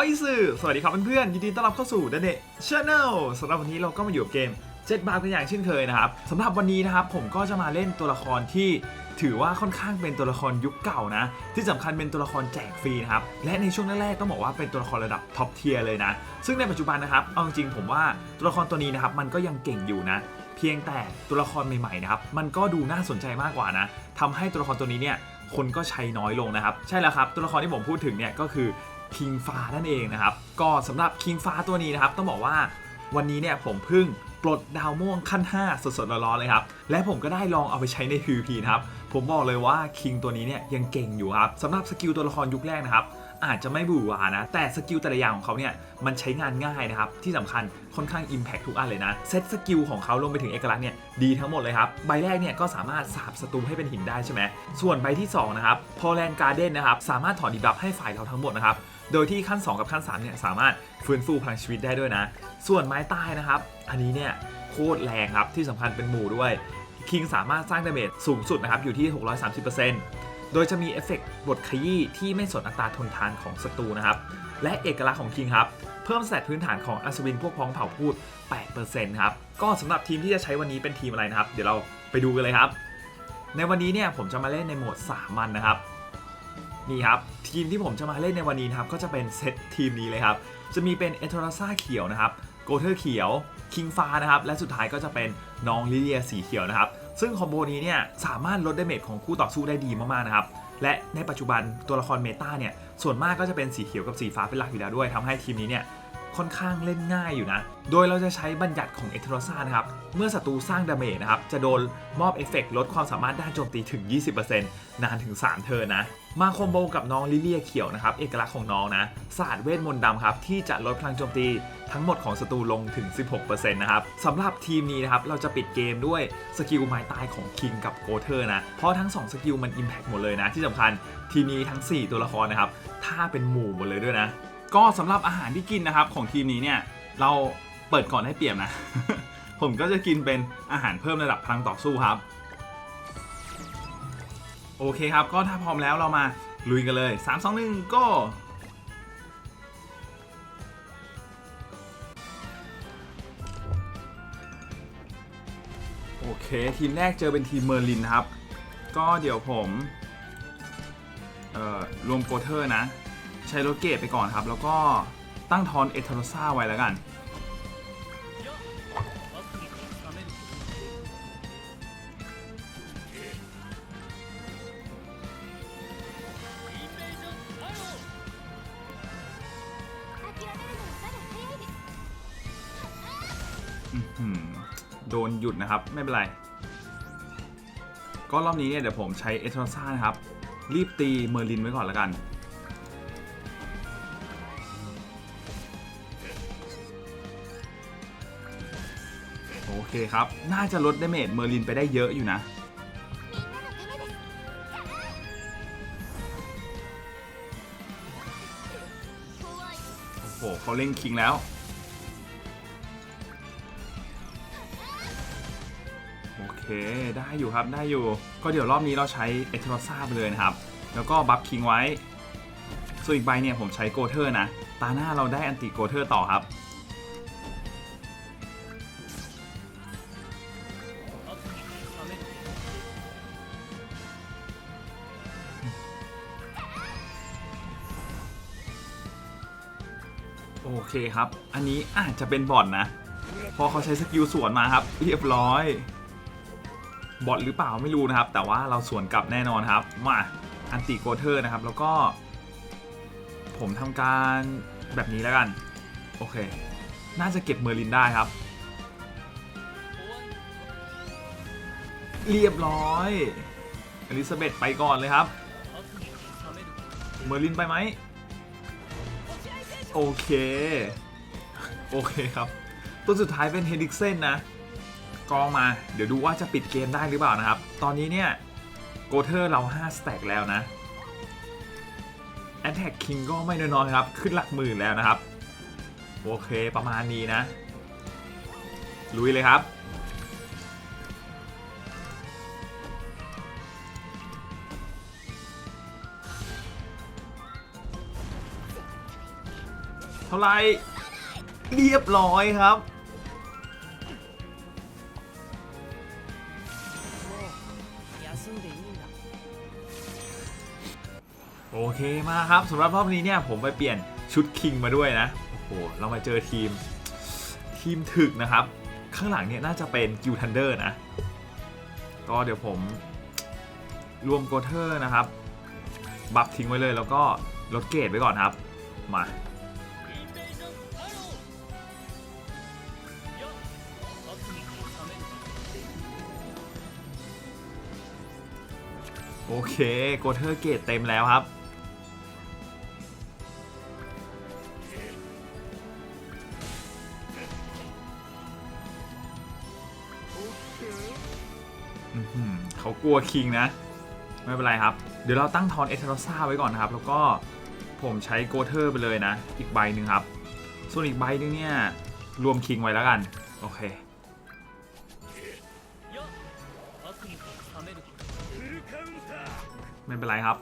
ออยสื่อสวัสดีครับเพื่อนๆยินดีต้อนรับเข้าสู่ d ด n เน Channel สำหรับวันนี้เราก็มาอยู่กับเกมเจ็ดบาร์กันอย่างเช่นเคยนะครับสำหรับวันนี้นะครับผมก็จะมาเล่นตัวละครที่ถือว่าค่อนข้างเป็นตัวละครยุคเก่านะ ที่สำคัญเป็นตัวละครแจกฟรีนะครับ และในช่วงแรกๆต้องบอกว่าเป็นตัวละครระดับท็อปเทียร์เลยนะ ซึ่งในปัจจุบันนะครับเอาจริงผมว่าตัวละครตัวนี้นะครับมันก็ยังเก่งอยู่นะ เพียงแต่ตัวละครใหม่ๆนะครับมันก็ดูน่าสนใจมากกว่านะทำให้ตัวละครตัวนี้เนี่ยคนก็ใช้น้อยลงนะครับ ใช่แล้วครับ ตัวละครที่ผมพูดถึงเนี่ยก็คือ คิงฟ้านั่นเองนะครับ ก็สำหรับคิงฟ้าตัวนี้นะครับ ต้องบอกว่าวันนี้เนี่ยผมเพิ่งปลดดาวม่วงขั้น 5 สดๆร้อนๆเลยครับ และผมก็ได้ลองเอาไปใช้ใน PVP นะครับ ผมบอกเลยว่าคิงตัวนี้เนี่ยยังเก่งอยู่ครับสำหรับสกิลตัวละครยุคแรกนะครับ อาจจะไม่บูหวานะ แต่สกิลแต่ละอย่างของเขาเนี่ยมันใช้งานง่ายนะครับ ที่สำคัญค่อนข้าง Impact ทุกอันเลยนะ เซตสกิลของเขารวมไปถึงเอกลักษณ์เนี่ยดีทั้งหมดเลยครับ ใบแรกเนี่ยก็สามารถสาบศัตรูให้เป็นหินได้ใช่ไหมส่วนใบที่สองนะครับพอแลนการ์เด้นนะครับสามารถถอนดีบัฟให้ฝ่ายเราทั้งหมดนะครับ โดยที่ขั้น 2 กับขั้น3เนี่ยสามารถฟื้นฟูพลังชีวิตได้ด้วยนะ ส่วนไม้ตายนะครับ อันนี้เนี่ยโคตรแรงครับที่สำคัญเป็นหมู่ด้วยคิงสามารถสร้างดาเมจสูงสุดนะครับอยู่ที่ 630%โดยจะมีเอฟเฟกต์บทขยี้ที่ไม่สนอัตราทนทานของศัตรูนะครับ และเอกลักษณ์ของคิงครับ เพิ่มสแตพื้นฐานของอัศวินพวกพ้องเผ่าพูด 8%ครับ ก็สำหรับทีมที่จะใช้วันนี้เป็นทีมอะไรนะครับ เดี๋ยวเราไปดูกันเลยครับ ในวันนี้เนี่ยผมจะมาเล่นในโหมดสามัญนะครับ นี่ครับทีมที่ผมจะมาเล่นในวันนี้นะครับก็จะเป็นเซตทีมนี้เลยครับจะมีเป็นเอทอราซาเขียวนะครับโกเทอร์เขียวคิงฟ้านะครับและสุดท้ายก็จะเป็นน้องลิเลียสีเขียวนะครับซึ่งคอมโบนี้เนี่ยสามารถลดดาเมจของคู่ต่อสู้ได้ดีมากๆนะครับและในปัจจุบันตัวละครเมตาเนี่ยส่วนมากก็จะเป็นสีเขียวกับสีฟ้าเป็นหลักอยู่แล้วด้วยทำให้ทีมนี้เนี่ย ค่อนข้างเล่นง่ายอยู่นะ โดยเราจะใช้บัญญัติของเอทโรซ่านะครับ เมื่อศัตรูสร้างดาเมจนะครับ จะโดนมอบเอฟเฟกต์ลดความสามารถด้านโจมตีถึง 20%นานถึง 3เทิร์นนะ มาคอมโบกับน้องลิเลียเขียวนะครับ เอกลักษณ์ของน้องนะศาสตร์เวทมนต์ดำครับ ที่จะลดพลังโจมตีทั้งหมดของศัตรูลงถึง 16%นะครับสำหรับทีมนี้นะครับ เราจะปิดเกมด้วยสกิลไม้ตายของคิงกับโกเทอร์นะ เพราะทั้ง 2 สกิลมัน Impact หมดเลยนะ ที่สำคัญทีมนี้ทั้ง 4 ตัวละครนะครับ ถ้าเป็นหมู่หมดเลยด้วยนะ ก็สำหรับอาหารที่กินนะครับของทีมนี้เนี่ยเราเปิดก่อนให้เปรียบนะ ผมก็จะกินเป็นอาหารเพิ่มระดับพลังต่อสู้ครับ โอเคครับก็ถ้าพร้อมแล้วเรามาลุยกันเลย 3 2 1ก็โอเค ทีมแรกเจอเป็นทีมเมอร์ลินครับ ก็เดี๋ยวผม เอ่อ รวมโกเทอร์นะ ใช้โรเกตไปก่อนครับ แล้วก็ตั้งทอนเอทโรซ่าไว้แล้วกัน โดนหยุดนะครับ ไม่เป็นไร ก็รอบนี้เนี่ยเดี๋ยวผมใช้เอทรอซ่านะครับ รีบตีเมอร์ลินไว้ก่อนแล้วกัน เคครับ น่าจะลดดเมจเมอร์ลินไปได้เยอะอยู่นะ โอ้โหเขาเล่นคิงแล้ว โอเค ได้อยู่ครับได้อยู่ ก็เดี๋ยวรอบนี้เราใช้เอทรอซ่าไปเลยนะครับ แล้วก็บัฟคิงไว้ ส่วนอีกใบเนี่ยผมใช้โกเทอร์นะ ตาหน้าเราได้อันติโกเทอร์ต่อครับ เคครับ อันนี้อาจจะเป็นบอทนะ พอเขาใช้สกิลสวนมาครับ เรียบร้อย บอทหรือเปล่าไม่รู้นะครับ แต่ว่าเราสวนกลับแน่นอนครับ มาอันติโกเทอร์นะครับ แล้วก็ ผมทำการแบบนี้แล้วกัน โอเค น่าจะเก็บเมอร์ลินได้ครับ เรียบร้อยอลิซาเบธไปก่อนเลยครับ เมอร์ลินไปไหม โอเค โอเคครับ ตัวสุดท้ายเป็นเฮดิกเซนนะ กองมา เดี๋ยวดูว่าจะปิดเกมได้หรือเปล่านะครับ ตอนนี้เนี่ย โกเทอร์เรา5สแต็กแล้วนะแอนแท็กคิงก็ไม่น้อยๆครับ ขึ้นหลักหมื่นแล้วนะครับ โอเคประมาณนี้นะ ลุยเลยครับ เท่าไรเรียบร้อยครับ โอเคมาครับสำหรับรอบนี้เนี่ยผมไปเปลี่ยนชุดคิงมาด้วยนะ โอ้โห เรามาเจอทีม ทีมถึกนะครับ ข้างหลังเนี่ยน่าจะเป็นกิวทันเดอร์นะ ก็เดี๋ยวผมรวมโกเทอร์นะครับ บัฟทิ้งไว้เลยแล้วก็ลดเกรดไว้ก่อนครับ มา โอเคโกเทอร์เกรดเต็มแล้วครับอื้อหือเขากลัวคิงนะ ไม่เป็นไรครับ เดี๋ยวเราตั้งทอนเอเทรซ่าไว้ก่อนนะครับ แล้วก็ผมใช้โกเทอร์ไปเลยนะ อีกใบหนึ่งครับ ส่วนอีกใบหนึงเนี่ย รวมคิงไว้แล้วกัน โอเค ไม่เป็นไรครับ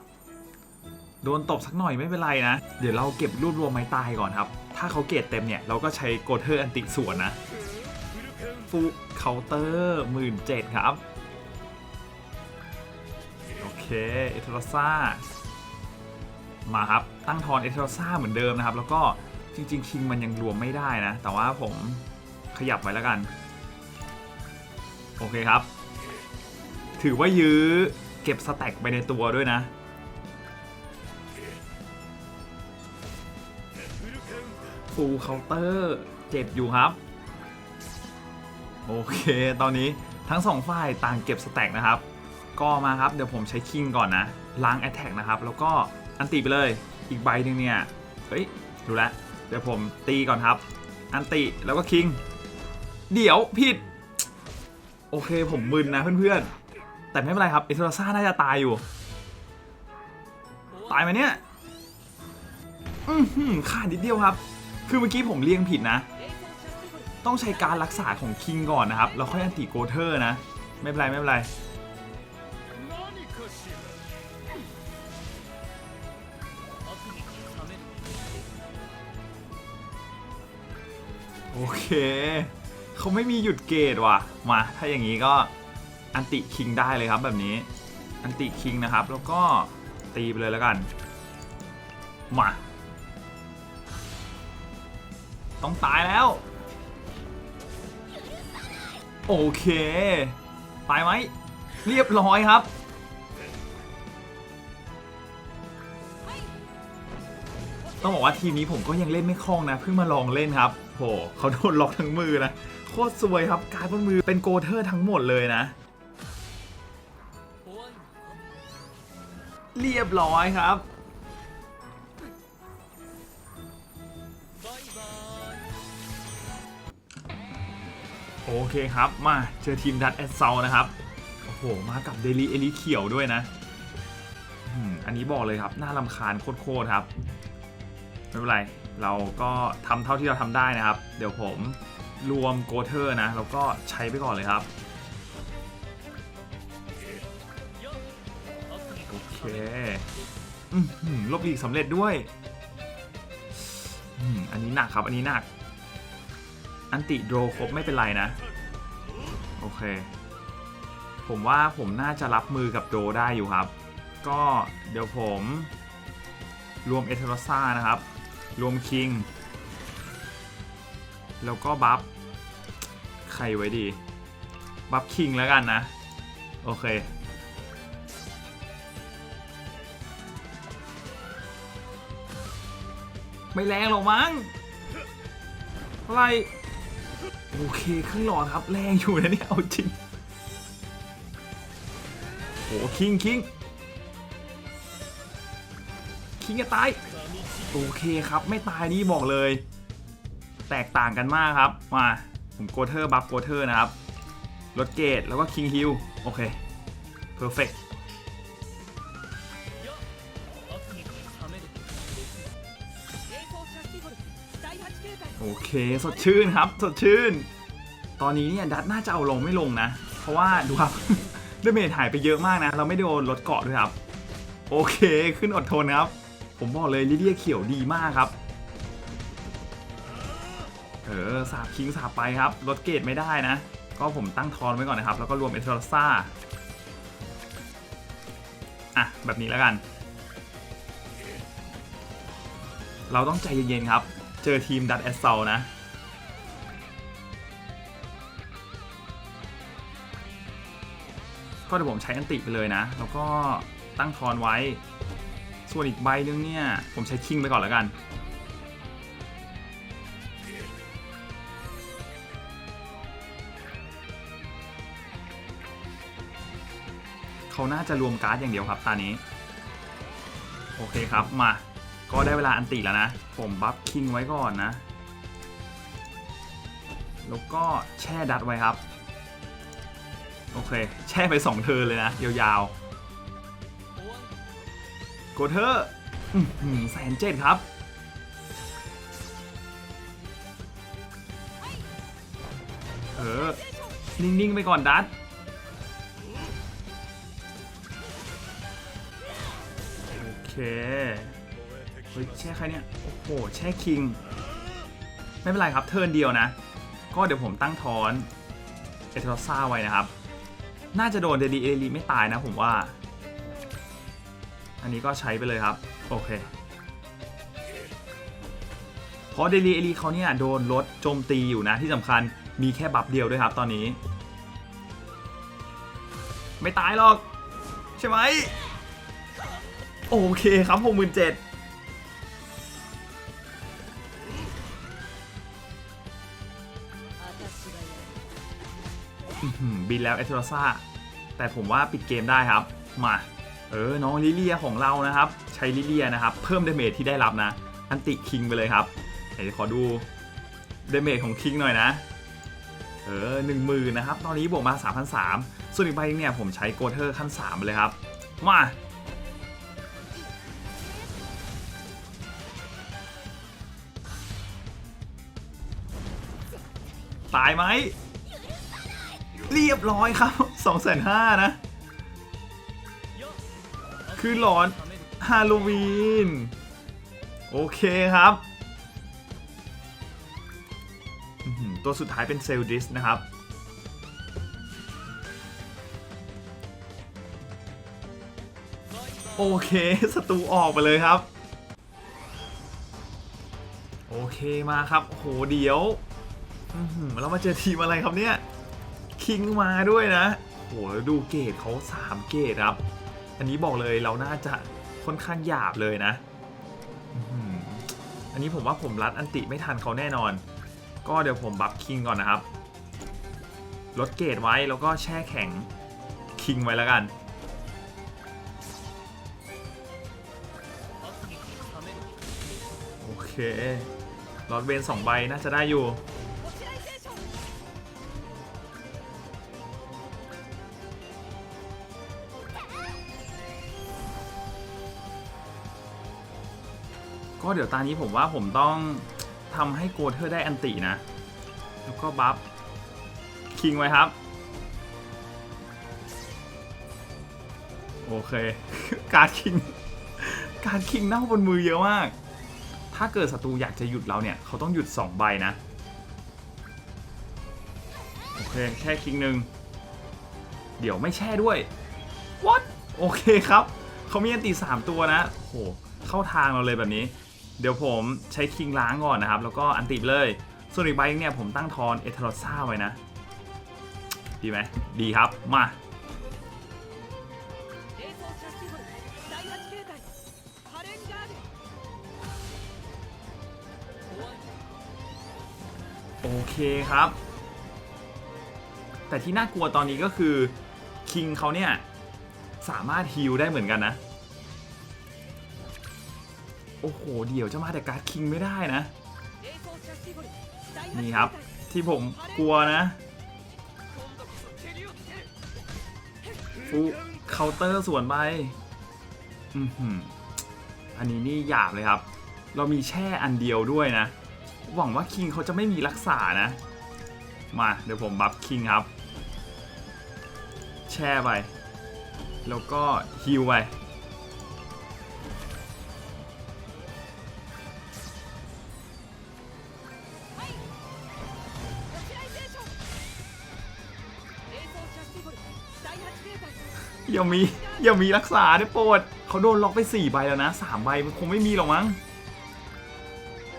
โดนตบสักหน่อยไม่เป็นไรนะ เดี๋ยวเราเก็บรวบรวมไม้ตายก่อนครับ ถ้าเขาเกรดเต็มเนี่ยเราก็ใช้โกเทอร์อันติส่วนนะฟูเคาน์เตอร์หมื่นเจ็ดครับ โอเคเอเทโรซ่ามาครับ ตั้งทอนเอเทโรซ่าเหมือนเดิมนะครับ แล้วก็จริง ๆ คิงมันยังรวมไม่ได้นะ แต่ว่าผมขยับไว้แล้วกัน โอเคครับ ถือว่ายื้อ ก็บสแต็กไปในตัวด้วยนะ ฟูลเคาน์เตอร์เจ็บอยู่ครับ โอเค ตอนนี้ทั้งสองฝ่ายต่างเก็บสแต็กนะครับ ก็มาครับ เดี๋ยวผมใช้คิงก่อนนะ ล้างแอตแทกนะครับ แล้วก็อันติไปเลย อีกใบหนึ่งเนี่ย เฮ้ย ดูแลวเดี๋ยวผมตีก่อนครับ อันติแล้วก็คิง เดี๋ยวผิด โอเคผมมึนนะเพื่อนๆ แต่ไม่เป็นไรครับเอเทอร์ซ่าน่าจะตายอยู่ ตายไหมเนี่ยอือหือขาดนิดเดียวครับ คือเมื่อกี้ผมเรียงผิดนะ ต้องใช้การรักษาของคิงก่อนนะครับ แล้วค่อยอันติโกเทอร์นะ ไม่เป็นไรไม่เป็นไรโอเค เขาไม่มีหยุดเกตว่ะ มา ถ้าอย่างนี้ก็ อันติคิงได้เลยครับแบบนี้ อันติคิงนะครับ แล้วก็ตีไปเลยแล้วกัน มา ต้องตายแล้ว โอเค ตายไหม เรียบร้อยครับต้องบอกว่าทีมนี้ผมก็ยังเล่นไม่คล่องนะเพิ่งมาลองเล่นครับโหเขาโดนล็อกทั้งมือนะ โคตรสวยครับการบนมือเป็นโกเทอร์ทั้งหมดเลยนะ เรียบร้อยครับ โอเคครับมาเจอทีมดัตแอดเซานะครับ โอ้โห มากับเดลีเอลิเขียวด้วยนะอันนี้บอกเลยครับ น่าลำคาญโคตรๆครับ ไม่เป็นไร เราก็ทำเท่าที่เราทำได้นะครับ เดี๋ยวผมรวมโกเทอร์นะ แล้วก็ใช้ไปก่อนเลยครับ ลบหลีกสำเร็จด้วยอันนี้หนักครับ อันนี้หนัก อันติโดรครบไม่เป็นไรนะ โอเค ผมว่าผมน่าจะรับมือกับโดได้อยู่ครับ ก็เดี๋ยวผมรวมเอเทโรซ่านะครับ รวมคิง แล้วก็บัฟ ใครไว้ดี บัฟคิงแล้วกันนะ โอเค ไม่แรงหรอกมั้งอะไรโอเคครึ่งหลอดครับแรงอยู่นะเนี่ยเอาจริงโอ้คิงคิงคิงจะตายโอเคครับไม่ตายนี่บอกเลย แตกต่างกันมากครับมาผมโกเทอร์บัฟโกเทอร์นะครับลดเกตแล้วก็คิงฮิลโอเคเพอร์เฟก โอเคสดชื่นครับสดชื่น ตอนนี้เนี่ยดัตน่าจะเอาลงไม่ลงนะ เพราะว่าดูครับดาเมจหายไปเยอะมากนะ เราไม่ได้โดนลดเกาะด้วยครับ โอเคขึ้นอดทนครับ ผมบอกเลยลิเลียเขียวดีมากครับ เออสาบคิงสาบไปครับลดเกตไม่ได้นะ ก็ผมตั้งทอนไว้ก่อนนะครับ แล้วก็รวมเอเทอร์ซ่าอะแบบนี้แล้วกัน เราต้องใจเย็นๆครับ เจอทีมดัตแอสเซลนะ ก็เดี๋ยวผมใช้อันติไปเลยนะ แล้วก็ตั้งทอนไว้ ส่วนอีกใบนึงเนี่ย ผมใช้คิงไปก่อนแล้วกัน เขาน่าจะรวมการ์ดอย่างเดียวครับตานี้ โอเคครับมา ก็ได้เวลาอันติแล้วนะ ผมบัฟคิงไว้ก่อนนะ แล้วก็แช่ดัดไว้ครับ โอเค แช่ไป 2 เทอร์นเลยนะ ยาวๆ โกเทอร์แสนเจ็ดครับ เออ นิ่ง ๆ ไปก่อนดัดโอเค ฮ้ยแช่ใครเนี่ย โอ้โห แช่คิง ไม่เป็นไรครับ เทิร์นเดียวนะ ก็เดี๋ยวผมตั้งทอนเอเทอร์ซ่าไว้นะครับ น่าจะโดนเดลีเอลีไม่ตายนะผมว่า อันนี้ก็ใช้ไปเลยครับ โอเค เพราะเดลีเอลีเขาเนี่ยโดนลดโจมตีอยู่นะที่สำคัญมีแค่บัฟเดียวด้วยครับตอนนี้ ไม่ตายหรอก ใช่ไหม โอเคครับหกหมื่นเจ็ด บินแล้วเอเทร์ซ่าแต่ผมว่าปิดเกมได้ครับ มา เออ น้องลิเลียของเรานะครับ ใช้ลิเลียนะครับ เพิ่มเดเมจที่ได้รับนะ อันติคิงไปเลยครับเดี๋ยวขอดูเดเมจของคิงหน่อยนะ เออหนึ่งหมื่นนะครับ ตอนนี้บวกมา3 0 0 ส่วนอีกใบเนี่ยผมใช้โกเทอร์ขั้น3ไปเลยครับ มาตายไหม เรียบร้อยครับ2 5 0 0 0นะ คือหลอนฮาโลวีน โอเคครับอื้อหือตัวสุดท้ายเป็นเซลดิสนะครับ โอเคศัตรูออกไปเลยครับ โอเคมาครับ โหเดี๋ยวอื้อหือเรามาเจอทีมอะไรครับเนี่ย คิงมาด้วยนะโหแล้วดูเกรดเขา3 เกรดครับ อันนี้บอกเลยเราน่าจะค่อนข้างหยาบเลยนะ อันนี้ผมว่าผมรัดอันติไม่ทันเขาแน่นอน ก็เดี๋ยวผมบัฟคิงก่อนนะครับ ลดเกรดไว้แล้วก็แช่แข็งคิงไว้แล้วกันโอเคลอดเวนสองใบน่าจะได้อยู่ ก็เดี๋ยวตานี้ผมว่าผมต้องทำให้โกเทอร์ได้อันตินะ แล้วก็บัฟคิงไว้ครับ โอเค การคิง การคิงเน่าบนมือเยอะมาก ถ้าเกิดศัตรูอยากจะหยุดเราเนี่ย เขาต้องหยุด 2 ใบนะ โอเคแค่คิงหนึ่งเดี๋ยวไม่แช่ด้วย what โอเคครับ เขามีอันติ3ตัวนะโอ้โหเข้าทางเราเลยแบบนี้ เดี๋ยวผมใช้คิงล้างก่อนนะครับ แล้วก็อันติบเลย ส่วนอีกใบนึงเนี่ยผมตั้งทอนเอทรอซ่าไว้นะ ดีไหมดีครับมาโอเคครับ แต่ที่น่ากลัวตอนนี้ก็คือคิงเขาเนี่ยสามารถฮิลได้เหมือนกันนะ โอ้โห เดี๋ยวจะมาแต่การ์ดคิงไม่ได้นะ นี่ครับ ที่ผมกลัวนะฟูเคาน์เตอร์ส่วนไปอืมอันนี้นี่หยาบเลยครับ เรามีแช่อันเดียวด้วยนะ หวังว่าคิงเขาจะไม่มีรักษานะ มาเดี๋ยวผมบัฟคิงครับ แช่ไป แล้วก็ฮิวไป อย่ามีอย่ามีรักษาได้โปรดเขาโดนล็อกไป4ใบแล้วนะ3ใบมันคงไม่มีหรอกมั้ง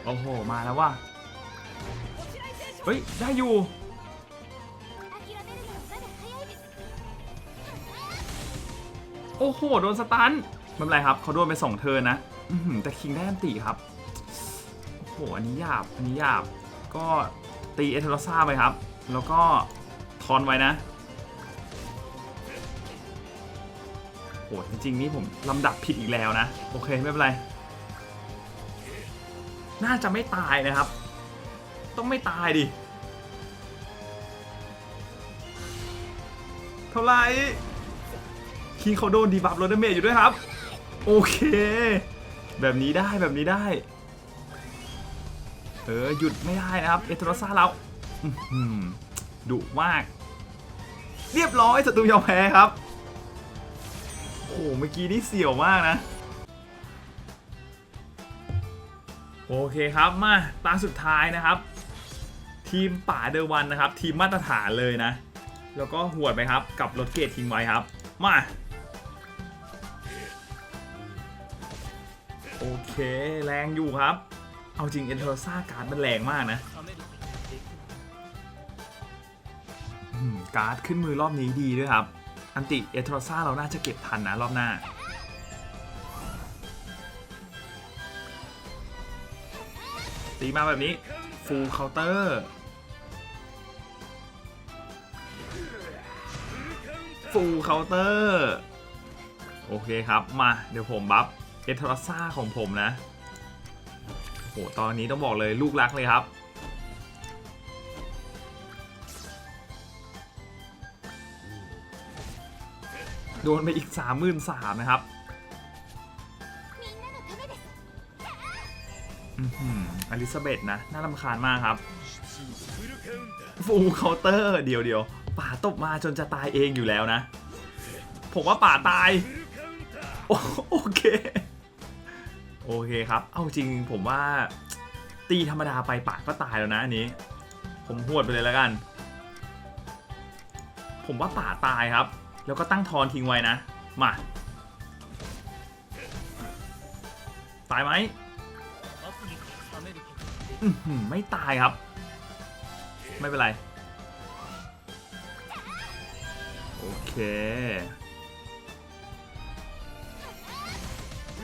โอ้โหมาแล้วว่ะเฮ้ยได้อยู่โอ้โหโดนสตันไม่เป็นไรครับเขาโดนไปสองเธอนะแต่คิงได้อันตีครับโอ้โหอันนี้หยาบอันนี้หยาบก็ตีเอเทอร์ซ่าไปครับ แล้วก็ทอนไว้นะ หจริงๆนี่ผมลำดับผิดอีกแล้วนะ โอเคไม่เป็นไร น่าจะไม่ตายนะครับ ต้องไม่ตายดิ เท่าไหร่คิงเขาโดนดีบัฟลดดเมจอยู่ด้วยครับ โอเค แบบนี้ได้แบบนี้ได้ เออ หยุดไม่ได้นะครับ เอเทโรซ่าเราดุมาก เรียบร้อยศัตรูยอมแพ้ครับ โอ้โหเมื่อกี้นี่เสี่ยวมากนะ โอเคครับมาตาสุดท้ายนะครับ ทีมป่าเดอวันนะครับ ทีมมาตรฐานเลยนะ แล้วก็หวดไปครับ กับรถเกตทิ้งไว้ครับ มาโอเค แรงอยู่ครับ เอาจริงเอ็นเทอร์ซ่าการ์ดมันแรงมากนะการ์ดขึ้นมือรอบนี้ดีด้วยครับ อันติเอทร์ซ่าเราน่าจะเก็บทันนะรอบหน้า ตีมาแบบนี้ ฟูลเคาน์เตอร์ ฟูลเคาน์เตอร์ โอเคครับ มา เดี๋ยวผมบัฟเอทรอซ่าของผมนะโหตอนนี้ต้องบอกเลยลูกรักเลยครับ โดนไปอีก 33,000นะครับอลิซาเบธนะ น่าลำคาญมากครับ ฟูเคาน์เตอร์เดียวเดียวป่าตบมาจนจะตายเองอยู่แล้วนะ ผมว่าป่าตาย โอเค โอเคครับ เอาจริงผมว่า ตีธรรมดาไปป่าก็ตายแล้วนะอันนี้ ผมหวดไปเลยแล้วกัน ผมว่าป่าตายครับ แล้วก็ตั้งทอนทิ้งไว้นะ มา ตายไหมไม่ตายครับ ไม่เป็นไร โอเค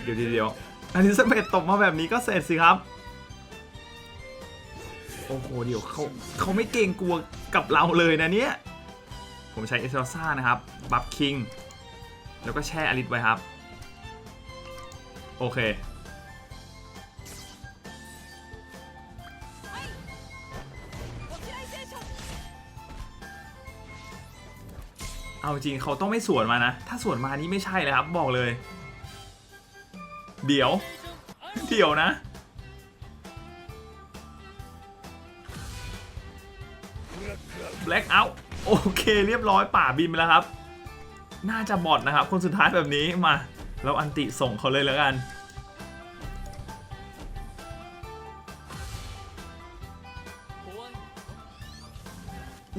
เดี๋ยวเดี๋ยวเดี๋ยวอันนี้สเปดตบมาแบบนี้ก็เสร็จสิครับ โอ้โห เดี๋ยวเขาเขาไม่เกรงกลัวกับเราเลยนะเนี่ย ผมใช้เอสเซลซ่านะครับ บัฟคิง แล้วก็แช่อลิสไว้ครับ โอเค เอาจริงเขาต้องไม่สวนมานะ ถ้าสวนมานี่ไม่ใช่เลยครับ บอกเลย เดี๋ยว เดี๋ยวนะแบล็กเอา โอเคเรียบร้อยป่าบินไปแล้วครับ น่าจะบอดนะครับ คนสุดท้ายแบบนี้มาแล้วอันติส่งเขาเลยแล้วกัน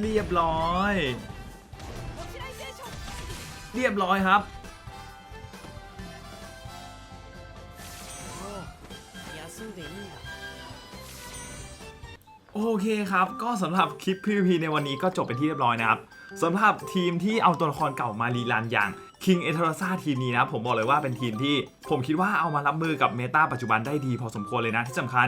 เรียบร้อย เรียบร้อยครับ โอเคครับ ก็สำหรับคลิป PVP ในวันนี้ก็จบเป็นที่เรียบร้อยนะครับสำหรับทีมที่เอาตัวละครเก่ามารีรันอย่างคิงเอเทอร์ซาทีมนี้นะ ผมบอกเลยว่าเป็นทีมที่ ผมคิดว่าเอามารับมือกับเมตาปัจจุบันได้ดีพอสมควรเลยนะที่สำคัญ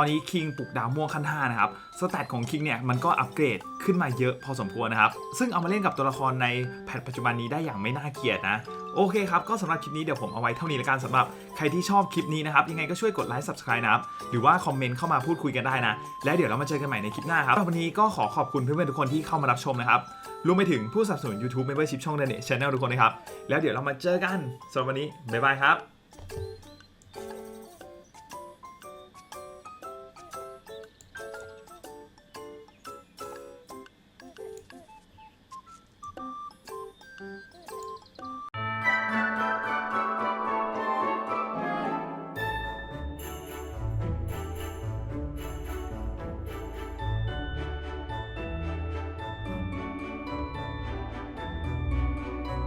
ตอนนี้ King ปลุกดาวม่วงขั้น5นะครับสแตทของ King เนี่ยมันก็อัปเกรดขึ้นมาเยอะพอสมควรนะครับ ซึ่งเอามาเล่นกับตัวละครในแพทปัจจุบันนี้ได้อย่างไม่น่าเกลียดนะ โอเคครับ ก็สำหรับคลิปนี้เดี๋ยวผมเอาไว้เท่านี้ละกันสำหรับใครที่ชอบคลิปนี้นะครับ ยังไงก็ช่วยกดไลค์ subscribe นะครับ หรือว่าคอมเมนต์เข้ามาพูดคุยกันได้นะ และเดี๋ยวเรามาเจอกันใหม่ในคลิปหน้าครับวันนี้ก็ขอขอบคุณเพื่อนๆทุกคนที่เข้ามารับชมนะครับรวมไปถึงผู้สนับสนุน YouTube Membership ช่องเดนเน Channel ทุกคนนะครับแล้วเดี๋ยวเรามาเจอกันสำหรับวันนี้บ๊ายบายครับ